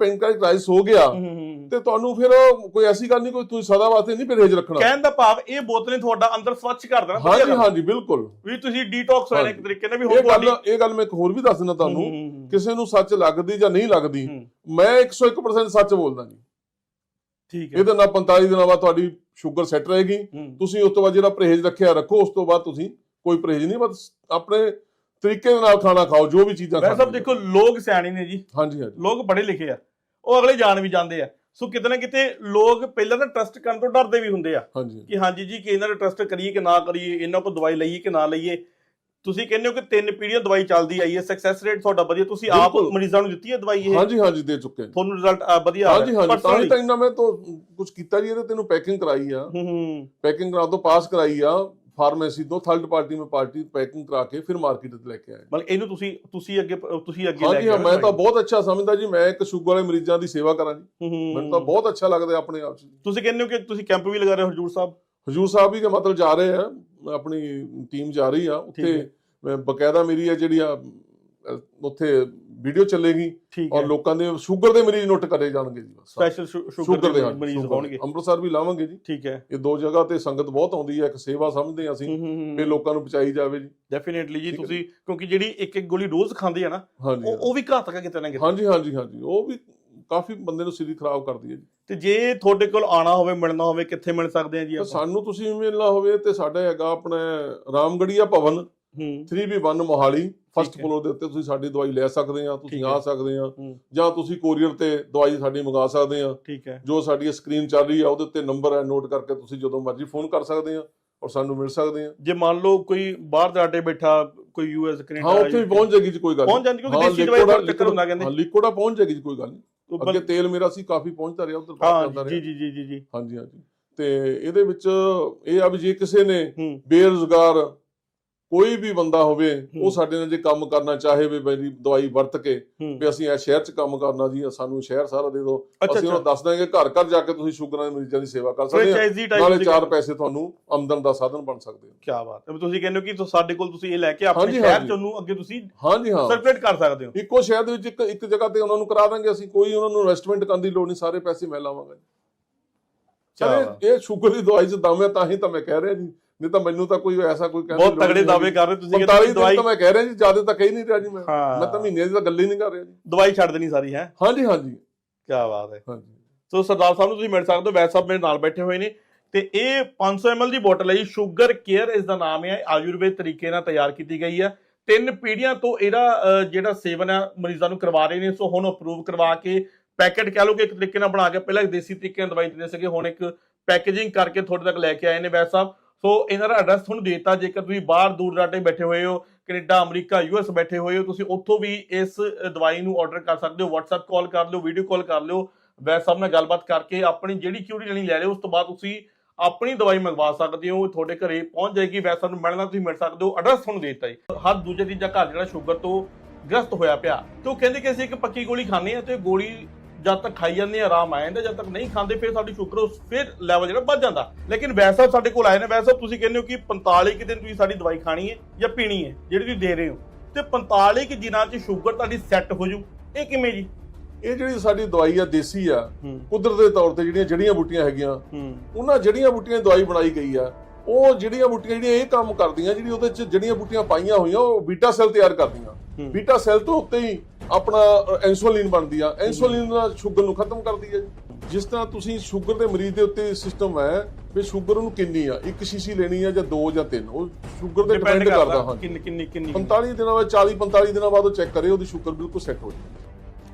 ਹੋ ਗਿਆ ਹੂੰ, ਹੂੰ, ਹੂੰ। ਤੇ ਤੁਹਾਨੂੰ ਫਿਰ ਕੋਈ ਐਸੀ ਗੱਲ ਨਹੀਂ ਕੋਈ ਤੁਸੀਂ ਸਦਾ ਵਾਸਤੇ ਨਹੀਂ ਪਰਹੇਜ਼ ਰੱਖਣਾ। ਕਹਿਣ ਦਾ ਭਾਵ ਇਹ ਬੋਤਲ ਤੁਹਾਡਾ ਅੰਦਰ ਸਵੱਛ ਕਰ ਦੇਣਾ ਵਧੀਆ ਹਾਂਜੀ ਕਰਨਾ। ਹਾਂਜੀ ਬਿਲਕੁਲ। ਵੀ ਤੁਸੀਂ ਡੀਟੌਕਸ ਹੋਣਾ ਇੱਕ। ਤਰੀਕੇ ਨਾਲ ਵੀ ਗੱਲ ਤੁਹਾਡੀ ਇਹ ਗੱਲ ਮੈਂ ਇੱਕ ਹੋਰ ਵੀ ਦੱਸ ਦਿੰਦਾ ਹੂੰ, ਤੁਹਾਨੂੰ। ਹੂੰ, ਹੂੰ। ਕਿਸੇ ਨੂੰ ਸੱਚ ਲੱਗਦੀ ਜਾਂ ਨਹੀਂ ਲੱਗਦੀ ਹੂੰ, ਮੈਂ 101% ਸੱਚ ਬੋਲਦਾ ਜੀ। ਠੀਕ ਹੈ। ਇਹਦੇ ਨਾਲ 45 ਦਿਨਾਂ ਬਾਅਦ ਤੁਹਾਡੀ ਸ਼ੂਗਰ ਸੈੱਟ ਰਹੇਗੀ। ਹੂੰ। ਤੁਸੀਂ ਉਸ ਤੋਂ ਬਾਅਦ ਜਿਹੜਾ ਪਰਹੇਜ਼ ਰੱਖਿਆ ਰੱਖੋ ਉਸ ਤੋਂ ਬਾਅਦ ਤੁਸੀਂ ਕੋਈ ਪਰਹੇਜ਼ ਨਹੀਂ ਬਸ ਆਪਣੇ ਤਰੀਕੇ ਦੇ ਨਾਲ ਖਾਣਾ ਖਾਓ ਜੋ ਵੀ ਚੀਜ਼ਾਂ ਵੈਸੇ ਸਭ। ਦੇਖੋ ਲੋਕ ਸਿਆਣੇ ਨੇ ਜੀ। ਹਾਂਜੀ ਹਾਂਜੀ। ਲੋਕ ਪੜ੍ਹੇ ਲਿਖੇ ਆ। ਉਹ ਅਗਲੇ ਜਾਣ ਵੀ ਜਾਂਦੇ ਆ। ਸੋ ਕਿਤੇ ਨਾ ਕਿਤੇ ਲੋਕ ਪਹਿਲਾਂ ਤਾਂ ਟਰਸਟ ਕਰਨ ਤੋਂ ਡਰਦੇ ਵੀ ਹੁੰਦੇ ਆ ਹਾਂਜੀ। ਕਿ ਹਾਂਜੀ ਜੀ ਕਿ ਇਹਨਾਂ ਦਾ ਟਰਸਟ ਕਰੀਏ ਕਿ ਨਾ ਕਰੀਏ ਇਹਨਾਂ ਕੋਲ ਦਵਾਈ ਲਈਏ ਕਿ ਨਾ ਲਈਏ। ਤੁਸੀਂ ਕਹਿੰਦੇ ਹੋ ਕਿ ਤਿੰਨ ਪੀੜ੍ਹੀਆਂ ਦਵਾਈ ਚੱਲਦੀ ਆਈ ਹੈ ਸਕਸੈਸ ਰੇਟ ਤੁਹਾਡਾ ਵਧੀਆ ਤੁਸੀਂ ਆਪ। ਮਰੀਜ਼ਾਂ ਨੂੰ ਦਿੱਤੀ ਹੈ ਦਵਾਈ ਇਹ? ਹਾਂਜੀ ਹਾਂਜੀ ਦੇ ਚੁੱਕੇ ਹਾਂ। ਤੁਹਾਨੂੰ ਰਿਜ਼ਲਟ ਵਧੀਆ ਆ ਹਾਂਜੀ ਰਿਹਾ। ਹਾਂਜੀ ਤਾਂ ਹੀ Personally? ਤਾਂ ਇੰਨਾ ਮੈਂ ਤਾਂ ਕੁਝ ਕੀਤਾ ਜੀ ਇਹਦੇ ਤੈਨੂੰ ਪੈਕਿੰਗ ਕਰਾਈ ਆ। ਹੂੰ ਹੂੰ। ਪੈਕਿੰਗ ਕਰਾ ਤੋਂ ਪਾਸ ਕਰਾਈ ਆ। ਫਾਰਮੇਸੀ ਤੋਂ ਥਰਡ ਪਾਰਟੀ ਮੈਂ ਪਾਰਟੀ ਪੈਕਿੰਗ ਕਰਾ ਕੇ ਫਿਰ ਮਾਰਕੀਟ ਤੇ ਲੈ ਕੇ ਆਇਆ। ਮਤਲਬ ਇਹਨੂੰ ਤੁਸੀਂ ਤੁਸੀਂ ਅੱਗੇ ਤੁਸੀਂ ਅੱਗੇ ਲੈ ਹਾਂਜੀ ਕੇ ਹਾਂ ਆਓ ਮੈਂ ਤਾਂ। ਬਹੁਤ ਅੱਛਾ ਸਮਝਦਾ ਜੀ ਮੈਂ ਇੱਕ ਸ਼ੂਗਰ ਵਾਲੇ ਮਰੀਜ਼ਾਂ ਦੀ ਸੇਵਾ ਕਰਾਂ ਜੀ। ਮੈਨੂੰ ਤਾਂ ਬਹੁਤ ਅੱਛਾ ਲੱਗਦਾ ਆਪਣੇ ਆਪ 'ਚ। ਤੁਸੀਂ ਕਹਿੰਦੇ ਹੋ ਕਿ ਤੁਸੀਂ ਕੈਂਪ ਵੀ ਲਗਾ ਰਹੇ ਹੋ ਹਜੂਰ ਸਾਹਿਬ? ਹਜੂਰ ਸਾਹਿਬ ਵੀ ਕੇ ਮਤਲਬ ਜਾ ਰਹੇ ਆ ਆਪਣੀ ਟੀਮ ਜਾ ਰਹੀ ਆ। ਉੱਥੇ ਬਕਾਇਦਾ ਮੇਰੀ ਆ ਜਿਹੜੀ ਆ ਉੱਥੇ ਵੀਡੀਓ ਚੱਲੇਗੀ ਔਰ ਲੋਕਾਂ ਦੇ ਸ਼ੂਗਰ ਦੇ ਮਰੀਜ਼ ਨੋਟ ਕਰੇ ਜਾਣਗੇ ਜੀ ਬਸ। ਸਪੈਸ਼ਲ ਸ਼ੂਗਰ ਦੇ ਮਰੀਜ਼। ਹੋਣਗੇ। ਅੰਮ੍ਰਿਤਸਰ ਵੀ ਲਾਵਾਂਗੇ ਜੀ। ਠੀਕ ਹੈ। ਇਹ ਦੋ ਜਗ੍ਹਾ ਤੇ ਸੰਗਤ ਬਹੁਤ ਆਉਂਦੀ ਹੈ ਇੱਕ ਸੇਵਾ ਸਮਝਦੇ ਅਸੀਂ ਵੀ ਲੋਕਾਂ ਨੂੰ ਪਹੁੰਚਾਈ ਜਾਵੇ ਜੀ। ਡੈਫੀਨਿਟਲੀ ਜੀ। ਤੁਸੀਂ ਕਿਉਂਕਿ ਜਿਹੜੀ ਇੱਕ ਇੱਕ ਗੋਲੀ ਰੋਜ਼ ਖਾਂਦੇ ਆ ਨਾ ਉਹ ਵੀ ਘਾਤਕ ਹੈ ਕਿਤੇ ਨਾ ਕਿਤੇ। ਹਾਂਜੀ ਹਾਂਜੀ ਹਾਂਜੀ। ਉਹ ਵੀ ਕਾਫੀ ਬੰਦੇ ਨੂੰ ਸਰੀਰ ਖਰਾਬ ਕਰਦੀ ਹੈ ਜੀ। ਤੇ ਜੇ ਤੁਹਾਡੇ ਕੋਲ ਆਣਾ ਹੋਵੇ ਮਿਲਣਾ ਹੋਵੇ ਕਿੱਥੇ ਮਿਲ ਸਕਦੇ ਆ ਜੀ ਤੇ ਆਪਾਂ ਸਾਨੂੰ ਤੁਸੀਂ ਮਿਲਣਾ ਹੋਵੇ ਤੇ ਸਾਡਾ ਹੈਗਾ ਆਪਣੇ Ramgarhia Bhawan. 3B1 Mohali first. Floor ਦੇ ਉੱਤੇ ਤੁਸੀਂ ਸਾਡੀ ਦਵਾਈ ਲੈ ਸਕਦੇ ਆ ਤੁਸੀਂ ਆ। ਸਕਦੇ ਆ। ਜਾਂ ਤੁਸੀਂ ਕੋਰੀਅਰ ਤੇ ਦਵਾਈ ਸਾਡੀ ਮੰਗਾ ਸਕਦੇ ਆ ਠੀਕ ਹੈ। ਜੋ ਸਾਡੀ ਸਕਰੀਨ ਚੱਲ ਰਹੀ ਆ ਉਹਦੇ ਉੱਤੇ ਨੰਬਰ ਹੈ ਨੋਟ ਕਰਕੇ ਤੁਸੀਂ ਜਦੋਂ ਮਰਜ਼ੀ ਫੋਨ ਕਰ ਸਕਦੇ ਆ ਔਰ ਸਾਨੂੰ ਮਿਲ ਸਕਦੇ ਆ ਜੇ ਮੰਨ ਲਓ ਕੋਈ ਬਾਹਰ ਦੇ ਆਟੇ ਬੈਠਾ ਕੋਈ ਯੂਐਸ ਕੈਨੇਡਾ ਹਾਂ ਉੱਥੇ ਵੀ ਪਹੁੰਚ ਜਾਏਗੀ ਜੀ ਕੋਈ ਗੱਲ ਪਹੁੰਚ ਜਾਂਦੀ ਕਿਉਂਕਿ ਦੇਸੀ ਦਵਾਈ ਦਾ ਚੱਕਰ ਹੁੰਦਾ ਕਹਿੰਦੇ। ਹਾਂ ਲਿਕੁਇਡਾ ਪਹੁੰਚ ਜਾਏਗੀ ਜੀ ਕੋਈ ਗੱਲ ਨਹੀਂ। ਅੱਗੇ ਤੇਲ ਮੇਰਾ ਸੀ ਕਾਫੀ ਪਹੁੰਚਦਾ ਰਿਹਾ ਉਧਰ ਜੀ ਰਿਹਾ। ਜੀ ਜੀ ਜੀ ਜੀ ਹਾਂਜੀ ਹਾਂਜੀ। ਤੇ ਇਹਦੇ ਵਿੱਚ ਇਹ ਆ ਵੀ ਜੇ ਕਿਸੇ ਨੇ ਬੇਰੁਜ਼ਗਾਰ ਕੋਈ ਵੀ ਬੰਦਾ ਹੋਵੇ। ਉਹ ਸਾਡੇ ਨਾਲ ਜੇ ਕੰਮ ਕਰਨਾ ਚਾਹੇ ਵੀ ਮੇਰੀ ਦਵਾਈ ਵਰਤ ਕੇ ਵੀ ਅਸੀਂ ਇਹ ਸ਼ਹਿਰ 'ਚ ਕੰਮ ਕਰਨਾ ਜੀ ਸਾਨੂੰ ਸ਼ਹਿਰ ਸਾਰਾ ਦੇ ਦਿਓ। ਅਸੀਂ ਉਹਨੂੰ ਦੱਸ ਦਾਂਗੇ ਘਰ ਘਰ ਜਾ ਕੇ ਤੁਸੀਂ ਸ਼ੂਗਰਾਂ ਦੇ ਮਰੀਜ਼ਾਂ ਦੀ ਸੇਵਾ ਕਰ ਸਕਦੇ ਹੋ। ਨਾਲੇ ਚਾਰ ਪੈਸੇ ਤੁਹਾਨੂੰ ਆਮਦਨ ਦਾ ਸਾਧਨ ਬਣ ਸਕਦੇ ਹੋ। ਕੀ ਬਾਤ ਹੈ। ਤੁਸੀਂ ਕਹਿੰਦੇ ਹੋ ਕਿ ਤੁਸੀਂ ਸਾਡੇ ਕੋਲ ਤੁਸੀਂ ਇਹ ਲੈ ਕੇ ਆਪਣੇ ਸ਼ਹਿਰ। ਚ ਉਹਨੂੰ ਅੱਗੇ ਤੁਸੀਂ ਹਾਂਜੀ ਹਾਂ। ਸਰਕੂਲੇਟ ਕਰ ਸਕਦੇ ਹੋ। ਇੱਕੋ ਸ਼ਹਿਰ ਦੇ ਵਿੱਚ ਇੱਕ ਇੱਕ ਜਗ੍ਹਾ ਤੇ ਉਹਨਾਂ ਨੂੰ ਕਰਾ ਦਾਂਗੇ ਅਸੀਂ ਕੋਈ ਉਹਨਾਂ ਨੂੰ ਇਨਵੈਸਟਮੈਂਟ ਕਰਨ ਦੀ ਲੋੜ ਨਹੀਂ ਸਾਰੇ ਪੈਸੇ ਮੈਂ ਲਾਵਾਂਗਾ ਚਲੇ। ਇਹ ਸ਼ੂਗਰ ਦੀ ਦਵਾਈ 'ਚ ਦਮ ਹੈ ਤਾਂ ਹੀ ਤਾਂ ਮੈਂ ਕਹਿ ਰਿਹਾ ਜੀ। ਨਹੀਂ ਤਾਂ ਮੈਨੂੰ ਤਾਂ ਕੋਈ ਐਸਾ ਕੋਈ ਕਹਿਣ ਦੀ ਬਹੁਤ ਤਗੜੇ ਦਾਅਵੇ। ਕਰ ਰਹੇ ਤੁਸੀਂ ਕਿ 45 ਤੁਸੀਂ ਦਿਨ ਦਵਾਈ ਤਾਂ ਮੈਂ ਕਹਿ ਰਿਹਾ ਜੀ ਜ਼ਿਆਦਾ ਤਾਂ ਕਹੀ ਨਹੀਂ ਰਿਹਾ ਜੀ ਮੈਂ। ਮੈਂ ਤਾਂ ਮਹੀਨੇ ਦੀ ਤਾਂ ਗੱਲ ਹੀ ਨਹੀਂ ਕਰ ਰਿਹਾ ਜੀ। ਦਵਾਈ ਛੱਡ ਦੇਣੀ ਸਾਰੀ ਹੈ? ਹਾਂਜੀ ਹਾਂਜੀ। ਕੀ ਬਾਤ ਹੈ। ਹਾਂਜੀ। ਸੋ ਸਰਦਾਰ ਸਾਹਿਬ ਨੂੰ ਤੁਸੀਂ ਮਿਲ ਸਕਦੇ ਹੋ ਵੈਦ ਸਾਹਿਬ ਮੇਰੇ ਨਾਲ ਬੈਠੇ ਹੋਏ ਨੇ। ਤੇ ਇਹ 500 ml ਦੀ ਬੋਤਲ ਹੈ ਜੀ। ਸ਼ੂਗਰ ਕੇਅਰ ਇਸ ਦਾ ਨਾਮ ਹੈ। ਆਯੁਰਵੇਦ ਤਰੀਕੇ ਨਾਲ ਤਿਆਰ ਕੀਤੀ ਗਈ ਹੈ। ਤਿੰਨ ਪੀੜ੍ਹੀਆਂ ਤੋਂ ਇਹਦਾ ਜਿਹੜਾ ਸੇਵਨ ਹੈ ਮਰੀਜ਼ਾਂ ਨੂੰ ਕਰਵਾ ਰਹੇ ਨੇ। ਸੋ ਹੁਣ ਅਪਰੂਵ ਕਰਵਾ ਕੇ ਪੈਕੇਟ ਕਹਿ ਲਓ ਕਿ ਇੱਕ ਤਰੀਕੇ ਨਾਲ ਬਣਾ ਕੇ ਪਹਿਲਾਂ ਦੇਸੀ ਤਰੀਕੇ ਨਾਲ ਦਵਾਈ ਦਿੰਦੇ ਸੀਗੇ। ਹੁਣ ਇੱਕ ਪੈਕੇਜਿੰਗ ਕਰਕੇ ਤੁਹਾਡੇ ਤੱਕ ਲੈ ਕੇ ਆਏ ਨੇ ਵੈਦ ਸਾਹਿਬ। ਸੋ ਇਹਨਾਂ ਦਾ ਐਡਰੈਸ ਤੁਹਾਨੂੰ ਦੇਤਾ, ਜੇਕਰ ਤੁਸੀਂ ਬਾਹਰ ਦੂਰ ਦਰਾਡੇ ਬੈਠੇ ਹੋਏ ਹੋ, ਕੈਨੇਡਾ, ਅਮਰੀਕਾ ਯੂਐਸ ਬੈਠੇ ਹੋਏ ਹੋ, ਤੁਸੀਂ ਉੱਥੋਂ ਵੀ ਇਸ ਦਵਾਈ ਨੂੰ ਆਰਡਰ ਕਰ ਸਕਦੇ ਹੋ, WhatsApp ਕਾਲ ਕਰ ਲਿਓ ਵੀਡੀਓ ਕਾਲ ਕਰ ਲਿਓ, ਵੈਦ ਸਾਹਿਬ ਨਾਲ ਗੱਲਬਾਤ ਕਰਕੇ ਆਪਣੀ ਜਿਹੜੀ ਕਿਊਰੀ ਲੈਣੀ ਲੈ ਲਿਓ, ਉਸ ਤੋਂ ਬਾਅਦ ਤੁਸੀਂ ਆਪਣੀ ਦਵਾਈ ਮੰਗਵਾ ਸਕਦੇ ਹੋ, ਤੁਹਾਡੇ ਘਰੇ ਪਹੁੰਚ ਜਾਏਗੀ, ਵੈਦ ਸਾਹਿਬ ਨੂੰ ਮਿਲਣਾ ਤੁਸੀਂ ਮਿਲ ਸਕਦੇ ਹੋ ਐਡਰੈਸ ਤੁਹਾਨੂੰ ਦੇ ਦਿੱਤਾ ਜੀ। ਹਰ ਦੂਜੇ ਤੀਜਾ ਘਰ ਜਿਹੜਾ ਸ਼ੂਗਰ ਤੋਂ ਗ੍ਰਸਤ ਹੋਇਆ ਪਿਆ, ਤੇ ਉਹ ਕਹਿੰਦੇ ਕਿ ਅਸੀਂ ਇੱਕ ਪੱਕੀ ਗੋਲੀ ਖਾਂਦੇ ਆ ਤੇ ਗੋਲੀ ਜਦ ਤੱਕ ਖਾਈ ਜਾਂਦੇ ਆ ਆਰਾਮ ਆ ਜਾਂਦਾ ਜਦ ਤੱਕ ਨਹੀਂ ਖਾਂਦੇ ਫਿਰ ਸਾਡੀ ਸ਼ੂਗਰ ਉਸ ਫਿਰ ਲੈਵਲ ਜਿਹੜਾ ਵੱਧ ਜਾਂਦਾ। ਲੇਕਿਨ ਸਾਹਿਬ ਸਾਡੇ ਕੋਲ ਆਏ ਨੇ ਸਾਹਿਬ ਤੁਸੀਂ ਕਹਿੰਦੇ ਹੋ ਕਿ 45 ਕੁ ਦਿਨ ਤੁਸੀਂ ਸਾਡੀ ਦਵਾਈ ਖਾਣੀ ਹੈ ਜਾਂ ਪੀਣੀ ਹੈ ਜਿਹੜੀ ਤੁਸੀਂ ਦੇ ਰਹੇ ਹੋ। ਤੇ 45 ਕੁ ਦਿਨਾਂ 'ਚ ਸ਼ੂਗਰ ਤੁਹਾਡੀ ਸੈੱਟ ਹੋ ਜੂ। ਇਹ ਕਿਵੇਂ ਜੀ? ਇਹ ਜਿਹੜੀ ਸਾਡੀ ਦਵਾਈ ਆ ਦੇਸੀ ਆ ਕੁਦਰਤ ਦੇ ਤੌਰ ਤੇ ਜਿਹੜੀਆਂ ਜੜੀਆਂ ਬੂਟੀਆਂ ਹੈਗੀਆਂ ਉਹਨਾਂ ਜੜੀਆਂ ਬੂਟੀਆਂ ਦੀ ਦਵਾਈ ਬਣਾਈ ਗਈ ਆ। ਉਹ ਜੜੀਆਂ ਬੂਟੀਆਂ ਜਿਹੜੀਆਂ ਇਹ ਕੰਮ ਕਰਦੀਆਂ ਜਿਹੜੀ ਉਹਦੇ ਚ ਜੜੀਆਂ ਬੂਟੀਆਂ ਪਾਈਆਂ ਹੋਈਆਂ ਉਹ ਬੀਟਾ ਸੈੱਲ ਤਿਆਰ ਕਰਦੀਆਂ। ਬੀਟਾ ਸੈੱਲ ਤੋਂ ਉੱਤੇ ਹੀ ਆਪਣਾ ਇਨਸੂਲਿਨ ਬਣਦੀ ਆ। ਇਨਸੂਲਿਨ ਨਾਲ ਸ਼ੂਗਰ ਨੂੰ ਖਤਮ ਕਰਦੀ ਹੈ। ਜਿਸ ਤਰ੍ਹਾਂ ਤੁਸੀਂ ਸ਼ੂਗਰ ਦੇ ਮਰੀਜ਼ ਦੇ ਉੱਤੇ ਸਿਸਟਮ ਹੈ ਵੀ ਸ਼ੂਗਰ ਉਹਨੂੰ ਕਿੰਨੀ ਆ? ਇੱਕ ਸ਼ੀਸ਼ੀ ਲੈਣੀ ਆ ਜਾਂ ਦੋ ਜਾਂ ਤਿੰਨ? ਉਹ ਸ਼ੂਗਰ ਤੇ ਡਿਪੈਂਡ ਕਰਦਾ ਹਾਂ ਕਿੰਨੀ ਕਿੰਨੀ ਕਿੰਨੀ। 45 ਦਿਨਾਂ ਬਾਅਦ 40 45 ਦਿਨਾਂ ਬਾਅਦ ਉਹ ਚੈੱਕ ਕਰੇ ਉਹਦੀ ਸ਼ੂਗਰ ਬਿਲਕੁਲ ਸੈੱਟ ਹੋ ਜਾਏ।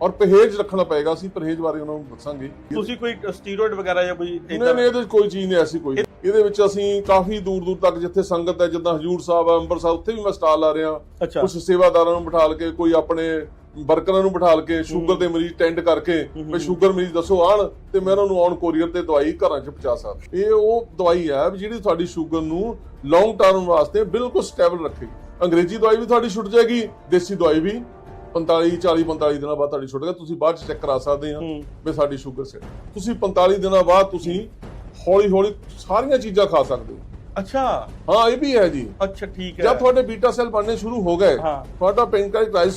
ਔਰ ਪਰਹੇਜ਼ ਰੱਖਣਾ ਪਏਗਾ ਅਸੀਂ ਪਰਹੇਜ਼ ਬਾਰੇ ਉਹਨਾਂ ਨੂੰ ਦੱਸਾਂਗੇ। ਤੁਸੀਂ ਕੋਈ ਸਟੀਰੋਇਡ ਵਗੈਰਾ ਜਾਂ ਕੋਈ ਨਹੀਂ ਨਹੀਂ ਇਹਦੇ ਵਿੱਚ ਕੋਈ ਚੀਜ਼ ਨਹੀਂ ਐਸੀ ਕੋਈ ਇਹਦੇ ਵਿੱਚ ਅਸੀਂ ਕਾਫੀ ਦੂਰ ਦੂਰ ਤੱਕ ਜਿੱਥੇ ਸੰਗਤ ਹੈ ਜਿੱਦਾਂ ਹਜੂਰ ਸਾਹਿਬ ਹੈ ਅੰਮ੍ਰਿਤਸਰ ਉੱਥੇ ਵੀ ਮੈਂ ਸਟਾਲ ਲਾ ਰਿਹਾ। ਕੁਝ ਸੇਵਾਦਾਰਾਂ ਨੂੰ ਬਿਠਾਲ ਕੇ ਕੋਈ ਆਪਣੇ ਵਰਕਰਾਂ ਨੂੰ ਬਿਠਾਲ ਕੇ ਸ਼ੂਗਰ ਦੇ ਮਰੀਜ਼ ਟੈਂਡ ਕਰਕੇ ਵੀ ਸ਼ੂਗਰ ਮਰੀਜ਼ ਦੱਸੋ ਆਣ ਤੇ ਮੈਂ ਉਹਨਾਂ ਨੂੰ ਔਨ ਕੋਰੀਅਰ ਤੇ ਦਵਾਈ ਘਰਾਂ 'ਚ ਪਹੁੰਚਾ ਸਕਦਾ ਇਹ ਉਹ ਦਵਾਈ ਹੈ ਜਿਹੜੀ ਤੁਹਾਡੀ ਸ਼ੂਗਰ ਨੂੰ ਲੌਂਗ ਟਰਮ ਵਾਸਤੇ ਬਿਲਕੁਲ ਸਟੇਬਲ ਰੱਖੇਗੀ ਅੰਗਰੇਜ਼ੀ ਦਵਾਈ ਵੀ ਤੁਹਾਡੀ ਛੁੱਟ ਜਾਏਗੀ ਦੇਸੀ ਦਵਾਈ ਵੀ। 45 40 45 ਦਿਨਾਂ ਬਾਅਦ ਤੁਹਾਡੀ ਛੁੱਟ ਜਾਏਗੀ ਤੁਸੀਂ ਬਾਅਦ ਚ ਚੈੱਕ ਕਰਾ ਸਕਦੇ ਆ ਵੀ ਸਾਡੀ ਸ਼ੂਗਰ ਸੈੱਟ ਤੁਸੀਂ 45 ਦਿਨਾਂ ਬਾਅਦ ਤੁਸੀਂ ਹੌਲੀ ਹੌਲੀ ਸਾਰੀਆਂ ਚੀਜ਼ਾਂ ਖਾ ਸਕਦੇ ਹੋ। ਅੱਛਾ। ਹਾਂ ਇਹ ਵੀ ਹੈ ਜੀ। ਅੱਛਾ ਠੀਕ ਹੈ। ਜਦ ਤੁਹਾਡੇ ਬੀਟਾ ਸੈੱਲ ਬਣਨੇ ਸ਼ੁਰੂ ਹੋ ਗਏ। ਤੁਹਾਡਾ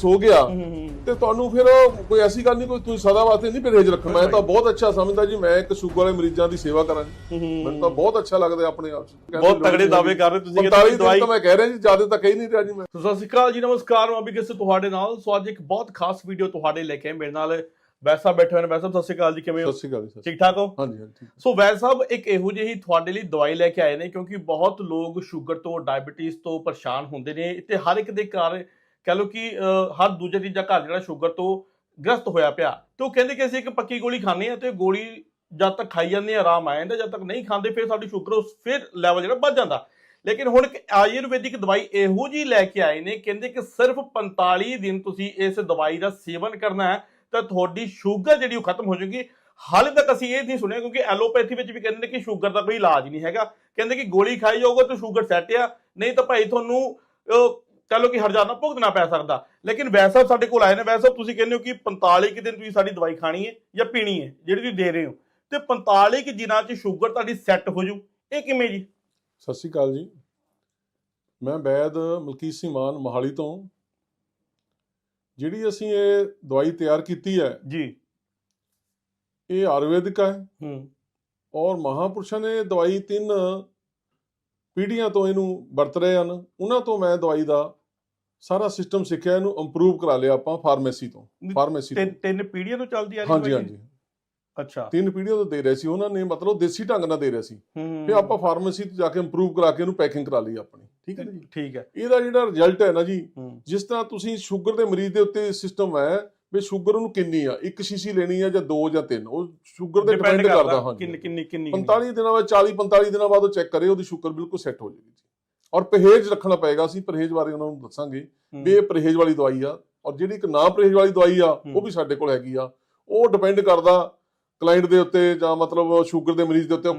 ਹੋ ਗਿਆ ਹੂੰ, ਹੂੰ, ਤੇ ਤੁਹਾਨੂੰ ਫਿਰ ਕੋਈ ਐਸੀ ਗੱਲ ਨਹੀਂ ਕੋਈ ਤੁਸੀਂ ਸਦਾ ਵਾਸਤੇ ਨਹੀਂ ਪਰਹੇਜ਼ ਰੱਖਣਾ। ਮੈਂ ਤਾਂ ਬਹੁਤ ਅੱਛਾ ਸਮਝਦਾ ਜੀ ਮੈਂ ਇੱਕ ਸ਼ੂਗਰ ਵਾਲੇ ਮਰੀਜ਼ਾਂ ਦੀ ਸੇਵਾ ਕਰਾਂ। ਮੈਨੂੰ ਤਾਂ ਬਹੁਤ ਅੱਛਾ ਲੱਗਦਾ ਆਪਣੇ ਆਪ ਬਹੁਤ ਤਗੜੇ ਦਾਅਵੇ ਕਰ ਰਹੇ ਤੁਸੀਂ ਕਿ 45 ਤੁਸੀਂ ਦਿਨ ਦਵਾਈ ਤਾਂ ਮੈਂ ਕਹਿ ਰਿਹਾ ਜੀ ਜ਼ਿਆਦਾ ਤਾਂ ਕਹੀ ਨਹੀਂ ਰਿਹਾ ਜੀ ਮੈਂ। ਸਤਿ ਸ਼੍ਰੀ ਅਕਾਲ ਜੀ ਨਮਸਕਾਰ ਮੈਂ ਅਭਿਗਤ ਤੁਹਾਡੇ ਨਾਲ। ਸੋ ਅੱਜ ਇੱਕ ਬਹੁਤ ਖਾਸ ਵੀਡੀਓ ਤੁਹਾਡੇ ਲੈ ਕੇ ਆਏ ਮੇਰੇ ਨਾਲ ਵੈਸਾ ਬੈਠੇ ਹੋਏ ਨੇ। ਵੈਸਾ ਸਤਿ ਸ਼੍ਰੀ ਅਕਾਲ ਜੀ ਕਿਵੇਂ ਹੋ? ਸਤਿ ਸ਼੍ਰੀ ਅਕਾਲ ਜੀ ਠੀਕ ਠਾਕ ਹੋ। ਹਾਂਜੀ ਹਾਂਜੀ। ਸੋ ਵੈਦ ਸਾਹਿਬ ਇੱਕ ਇਹੋ ਜਿਹੀ ਤੁਹਾਡੇ ਲਈ ਦਵਾਈ ਲੈ ਕੇ ਆਏ ਨੇ ਕਿਉਂਕਿ ਬਹੁਤ ਲੋਕ ਸ਼ੂਗਰ ਤੋਂ ਡਾਇਬੀਟੀਜ਼ ਤੋਂ ਪਰੇਸ਼ਾਨ ਹੁੰਦੇ ਨੇ ਤੇ ਹਰ ਇੱਕ ਦੇ ਘਰ ਕਹ ਲਓ ਕਿ ਹਰ ਦੂਜੇ ਤੀਜਾ ਘਰ ਜਿਹੜਾ ਸ਼ੂਗਰ ਤੋਂ ਗ੍ਰਸਤ ਹੋਇਆ ਪਿਆ ਤੇ ਉਹ ਕਹਿੰਦੇ ਕਿ ਅਸੀਂ ਇੱਕ ਪੱਕੀ ਗੋਲੀ ਖਾਂਦੇ ਆ ਤੇ ਗੋਲੀ ਜਦ ਤੱਕ ਖਾਈ ਜਾਂਦੇ ਆ ਆਰਾਮ ਆ ਜਾਂਦਾ। ਜਦ ਤੱਕ ਨਹੀਂ ਖਾਂਦੇ ਫਿਰ ਸਾਡੀ ਸ਼ੂਗਰ ਉਸ ਫਿਰ ਲੈਵਲ ਜਿਹੜਾ ਵੱਧ ਜਾਂਦਾ। ਲੇਕਿਨ ਹੁਣ ਇੱਕ ਆਯੁਰਵੈਦਿਕ ਦਵਾਈ ਇਹੋ ਜੀ ਲੈ ਕੇ ਆਏ ਨੇ ਕਹਿੰਦੇ ਕਿ ਸਿਰਫ 45 ਦਿਨ ਤੁਸੀਂ ਇਸ ਦਵਾਈ ਦਾ ਸੇਵਨ ਕਰਨਾ ਹੈ। ਤਾਂ ਤੁਹਾਡੀ ਸ਼ੂਗਰ ਜਿਹੜੀ ਉਹ ਖਤਮ ਹੋ ਜਾਊਗੀ। ਹਾਲੇ ਤੱਕ ਅਸੀਂ ਇਹ ਨਹੀਂ ਸੁਣਿਆ ਕਿਉਂਕਿ ਐਲੋਪੈਥੀ ਵਿੱਚ ਵੀ ਕਹਿੰਦੇ ਨੇ ਕਿ ਸ਼ੂਗਰ ਦਾ ਕੋਈ ਇਲਾਜ ਨਹੀਂ ਹੈਗਾ। ਕਹਿੰਦੇ ਕਿ ਗੋਲੀ ਖਾਈ ਜਾਓਗੇ ਤਾਂ ਸ਼ੂਗਰ ਸੈੱਟ ਆ। ਨਹੀਂ ਤਾਂ ਭਾਈ ਤੁਹਾਨੂੰ ਅਹ, ਕਹ ਲਓ ਕਿ ਹਰਜਾਨਾ ਭੁਗਤਣਾ ਪੈ ਸਕਦਾ। ਲੇਕਿਨ ਵੈਸਾ ਸਾਡੇ ਕੋਲ ਆਏ ਨੇ। ਵੈਸਾ ਤੁਸੀਂ ਕਹਿੰਦੇ ਹੋ ਕਿ 45 ਕੁ ਦਿਨ ਤੁਸੀਂ ਸਾਡੀ ਦਵਾਈ ਖਾਣੀ ਹੈ ਜਾਂ ਪੀਣੀ ਹੈ ਜਿਹੜੀ ਤੁਸੀਂ ਦੇ ਰਹੇ ਹੋ। ਤੇ 45 ਕੁ ਦਿਨਾਂ 'ਚ ਸ਼ੂਗਰ ਤੁਹਾਡੀ ਸੈੱਟ ਹੋ ਜੂ ਇਹ ਕਿਵੇਂ ਜੀ? ਸਤਿ ਸ਼੍ਰੀ ਅਕਾਲ ਜੀ। ਮੈਂ ਵੈਦ ਮਲਕੀਤ ਸਿੰਘ ਮਾਨ ਮੋਹਾਲੀ ਤੋਂ। ਜਿਹੜੀ ਅਸੀਂ ਇਹ ਦਵਾਈ ਤਿਆਰ ਕੀਤੀ ਹੈ ਜੀ। ਇਹ ਆਯੁਰਵੈਦਿਕ ਹੈ। ਹੂੰ। ਔਰ ਮਹਾਪੁਰਸ਼ਾਂ ਨੇ ਦਵਾਈ ਤਿੰਨ ਪੀੜ੍ਹੀਆਂ ਤੋਂ ਇਹਨੂੰ ਵਰਤ ਰਹੇ ਹਨ। ਉਹਨਾਂ ਤੋਂ ਮੈਂ ਦਵਾਈ ਦਾ ਸਾਰਾ ਸਿਸਟਮ ਸਿੱਖਿਆ ਇਹਨੂੰ ਇੰਪਰੂਵ ਕਰਾ ਲਿਆ ਆਪਾਂ ਫਾਰਮੇਸੀ ਤੋਂ ਫਾਰਮੇਸੀ ਤੋਂ ਤਿੰਨ ਤਿੰਨ ਪੀੜ੍ਹੀਆਂ ਤੋਂ ਚੱਲਦੀ ਆ ਰਹੀ ਹਾਂਜੀ? ਹਾਂਜੀ। ਅੱਛਾ। ਤਿੰਨ ਪੀੜ੍ਹੀਆਂ ਤੋਂ ਦੇ ਰਹੇ ਸੀ। ਉਹਨਾਂ ਨੇ ਮਤਲਬ ਦੇਸੀ ਢੰਗ ਨਾਲ ਦੇ ਰਹੇ ਸੀ। ਫਿਰ ਆਪਾਂ ਫਾਰਮੇਸੀ ਤੋਂ ਜਾ ਕੇ ਇੰਪਰੂਵ ਕਰਾ ਕੇ ਇਹਨੂੰ ਪੈਕਿੰਗ ਕਰਾ ਲਈ ਆਪਣੀ। ਠੀਕ ਹੈ ਠੀਕ ਹੈ। ਇਹਦਾ ਜਿਹੜਾ ਰਿਜ਼ਲਟ ਹੈ ਨਾ ਜੀ ਜਿਸ ਤਰ੍ਹਾਂ ਤੁਸੀਂ ਸ਼ੂਗਰ ਦੇ ਮਰੀਜ਼ ਦੇ ਉੱਤੇ ਸਿਸਟਮ ਹੈ ਵੀ ਸ਼ੂਗਰ ਉਹਨੂੰ ਕਿੰਨੀ ਆ? ਇੱਕ ਸ਼ੀਸ਼ੀ ਲੈਣੀ ਆ ਜਾਂ ਦੋ ਜਾਂ ਤਿੰਨ? ਉਹ ਸ਼ੂਗਰ ਤੇ ਡਿਪੈਂਡ ਡਿਪੈਂਡ ਕਰਦਾ ਹਾਂ ਕਿੰਨੀ ਕਿੰਨੀ ਕਿੰਨੀ 45 ਦਿਨਾਂ ਬਾਅਦ 40 45 ਦਿਨਾਂ ਬਾਅਦ ਉਹ ਚੈੱਕ ਕਰੇ ਉਹਦੀ ਸ਼ੂਗਰ ਬਿਲਕੁਲ ਸੈੱਟ ਹੋ ਜਾਏਗੀ ਜੀ। ਔਰ ਪਰਹੇਜ਼ ਰੱਖਣਾ ਪਏਗਾ ਅਸੀਂ ਪਰਹੇਜ਼ ਬਾਰੇ ਉਹਨਾਂ ਨੂੰ ਦੱਸਾਂਗੇ। ਵੀ ਇਹ ਪਰਹੇਜ਼ ਵਾਲੀ ਦਵਾਈ ਆ ਔਰ ਜਿਹੜੀ ਇੱਕ ਨਾ ਪਰਹੇਜ਼ ਵਾਲੀ ਦਵਾਈ ਆ ਉਹ ਵੀ ਸਾਡੇ ਕੋਲ ਹੈਗੀ ਆ। ਉਹ ਡਿਪੈਂਡ ਕਰਦਾ ਕਲਾਇੰਟ ਦੇ ਉੱਤੇ ਜਾਂ ਮਤਲਬ ਸ਼ੂਗਰ ਦੇ ਮਰੀਜ਼ ਦੇ ਉੱਤੇ